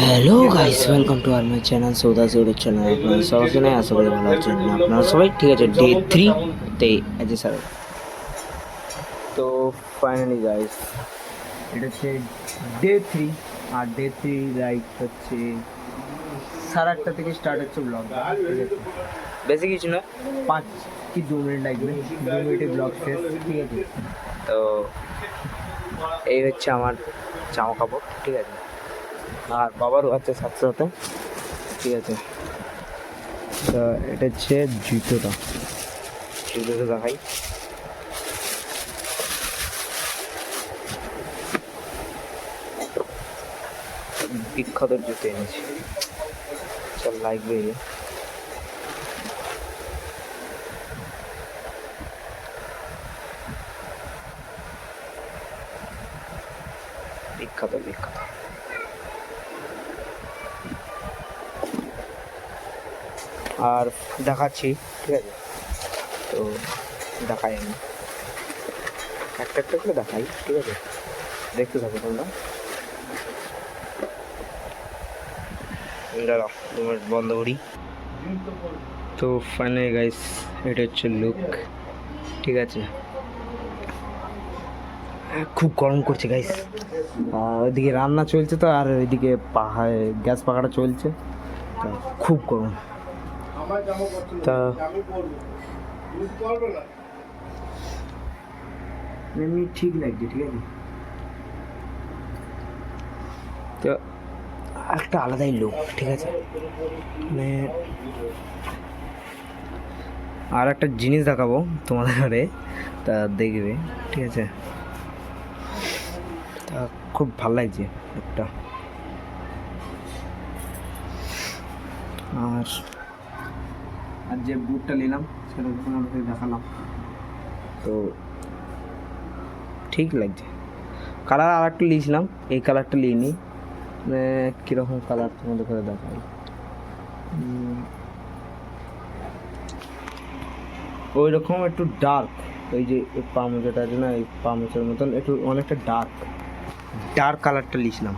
Hello guys welcome to our my channel সৌদা সৌদের channel আপনারা সবাই জানাই আশা করি ভালো আছেন। আপনারা সবাই ঠিক আছে ডে থ্রি তে আজ স্যার তো ফাইনালি গাইস এটা হচ্ছে ডে থ্রি আর ডে থ্রি রাইট হচ্ছে সাড়ে আটটা থেকে স্টার্ট হচ্ছে ব্লগ বেশি কিছু না, পাঁচ কি দু মিনিট লাগবে। দু মিনিটে ব্লগ শেষ, ঠিক আছে? তো এই হচ্ছে আমার জামা কাপড় ঠিক আছে? আর বাবারও আছে সাথে সাথে ঠিক আছে। তো এটা হচ্ছে জুতোটা। জুতোটা দেখাই। বিখ্যাত জুতো এনেছি। চল লাগবে বিখ্যাত বিখ্যাত। আর দেখাচ্ছি, ঠিক আছে? তো দেখাই আমি একটা একটা করে দেখাই, ঠিক আছে? দেখতে থাকো তোমরা। তোমার বন্ধ করি। তো ফাইনালি গাইস এটা হচ্ছে লুক ঠিক আছে? খুব গরম করছে গাইস ওইদিকে রান্না চলছে তো, আর ওইদিকে পাহাড় গ্যাস পাখাটা চলছে। খুব গরম। তা এমনি ঠিক লাগছে ঠিক আছে? তো একটা আলাদাই লোক ঠিক আছে? মানে আর একটা জিনিস দেখাবো তোমাদের ঘরে। তা দেখবে ঠিক আছে? তা খুব ভালো লাগছে একটা আর আর যে বুটটা নিলাম সেটা তোমাদের দেখালাম। তো ঠিক লাগছে। কালার আর একটা নিয়েছিলাম এই কালারটা নিইনি মানে কীরকম কালার তোমাদের করে দেখাই ওই রকম একটু ডার্ক ওই যে এই পা মোজাটা আছে না এই পা মোজার মতন একটু অনেকটা ডার্ক ডার্ক কালারটা নিয়েছিলাম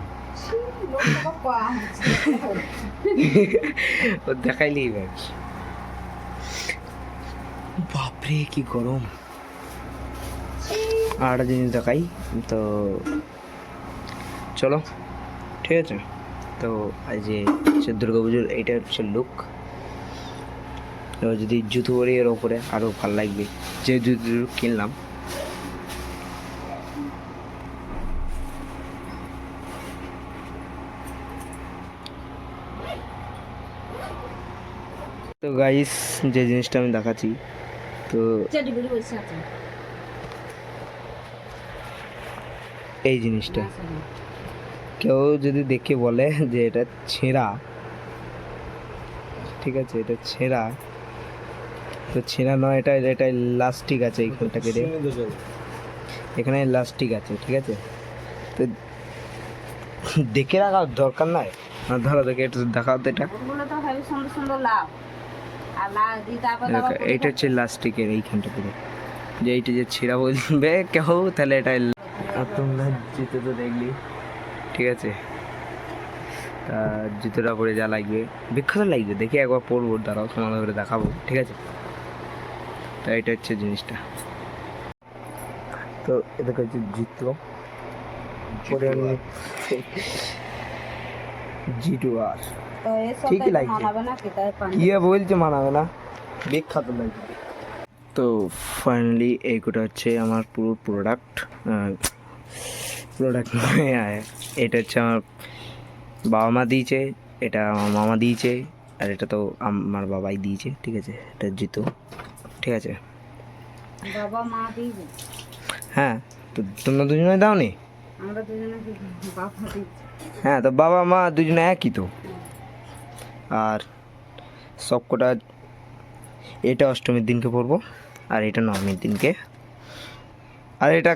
ও দেখাইলি এবার বাপরে, কি গরম। আর জিনিস দেখাই, তো চলো, ঠিক আছে। তো আজ যে হচ্ছে দুর্গা পুজোর এইটা হচ্ছে লুক যদি জুতো পরি এর ওপরে আরও ভালো লাগবে। যে জুতো কিনলাম। তো গাইস যে জিনিসটা আমি দেখাচ্ছি তো এই জিনিসটা। কেউ যদি দেখে বলে যে এটা ছেঁড়া ঠিক আছে এটা ছেঁড়া তো ছেঁড়া নয় এটা এটা লাস্টিক আছে এইখানটা কেটে এখানে লাস্টিক আছে ঠিক আছে? তো দেখে রাখা দরকার নাই? না ধরো দেখে এটা দেখাও তো এটা। সুন্দর সুন্দর লাভ। এইটা হচ্ছে লাস্টিকের এইখানটা পুরো যে এইটা যে ছিঁড়া বলবে কেউ তাহলে এটা আর তোমরা জুতো তো দেখলি ঠিক আছে তা জুতোটা পরে যা লাগবে বিখ্যাত লাগবে দেখি একবার পরবো দাঁড়াও তোমাদের করে দেখাবো ঠিক আছে তা এটা হচ্ছে জিনিসটা তো এটা হচ্ছে জুতো পরে আমি জি টু আর ঠিকই লাগছে। ইয়ে বলছে মানাবে না। বিখ্যাত লাগবে তো ফাইনালি এইগুলো হচ্ছে আমার পুরো প্রোডাক্ট প্রোডাক্ট এটা হচ্ছে আমার বাবা মা দিয়েছে এটা আমার মামা দিয়েছে আর এটা তো আমার বাবাই দিয়েছে ঠিক আছে? এটা জিতো ঠিক আছে? বাবা মা দিবে হ্যাঁ তো তোমরা দুজনে দাও নি আমরা দুজনে হ্যাঁ তো বাবা মা দুজনে একই তো? আর সব কটা এটা অষ্টমীর দিনকে পড়ব আর এটা নবমীর দিনকে। আর এটা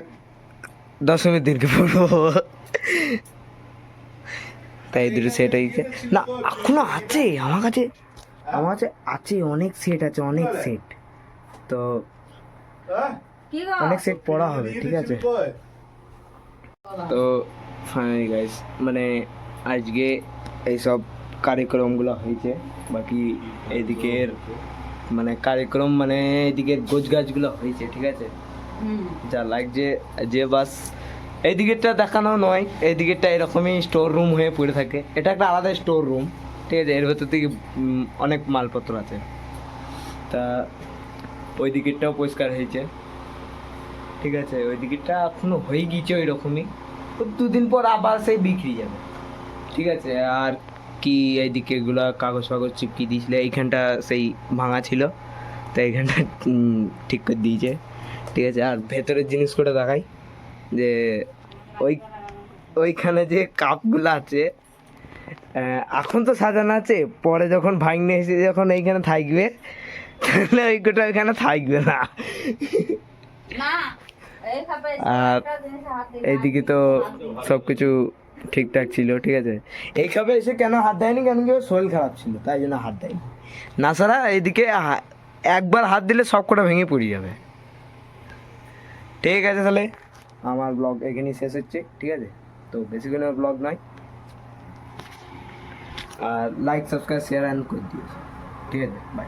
দশমীর দিনকে পড়ব। তাই দুটো সেট হয়েছে না এখনও আছে আমার কাছে আমার কাছে আছে অনেক সেট আছে অনেক সেট তো অনেক সেট পড়া হবে ঠিক আছে? তো ফাইনালি গাইস মানে আজকে এইসব কার্যক্রমগুলো হয়েছে। বাকি এদিকের মানে কার্যক্রম মানে এদিকের গোছ গাছগুলো হয়েছে ঠিক আছে? যা লাগছে যে বাস এই দিকেরটা দেখানো নয় এই দিকেরটা এরকমই স্টোর রুম হয়ে পড়ে থাকে। এটা একটা আলাদা স্টোর রুম ঠিক আছে? এর ভেতর থেকে অনেক মালপত্র আছে। তা ওই দিকেরটাও পরিষ্কার হয়েছে। ঠিক আছে? ওই দিকেরটা এখনও হয়ে গিয়েছে ওই রকমই দুদিন পর আবার সেই বিক্রি যাবে। ঠিক আছে? আর কি এইদিকে এগুলা কাগজ ফাগজ চিপকি দিয়েছিল? এইখানটা সেই ভাঙা ছিল। তো এইখানটা ঠিক করে দিয়েছে। ঠিক আছে আর ভেতরের জিনিস করে দেখাই। যে ওই ওইখানে যে কাপগুলো আছে এখন তো সাজানো আছে। পরে যখন ভাঙনে এসে যখন এইখানে থাকবে তাহলে ওই গোটা ওইখানে থাকবে না। আর। এইদিকে তো সব কিছু ঠিকঠাক ছিল, ঠিক আছে? এই খাবে এসে কেন হাত দেয়নি? কেন কি শরীর খারাপ ছিল? তাই জন্য হাত দেয়নি। না সারা এইদিকে হা- একবার হাত দিলে সব কটা ভেঙে পড়ে যাবে। ঠিক আছে তাহলে, আমার ব্লগ এখানেই শেষ হচ্ছে, ঠিক আছে? তো বেশিক্ষণের ব্লগ নয়। আর লাইক সাবস্ক্রাইব শেয়ার অ্যান্ড করে দিয়েছে ঠিক আছে বাই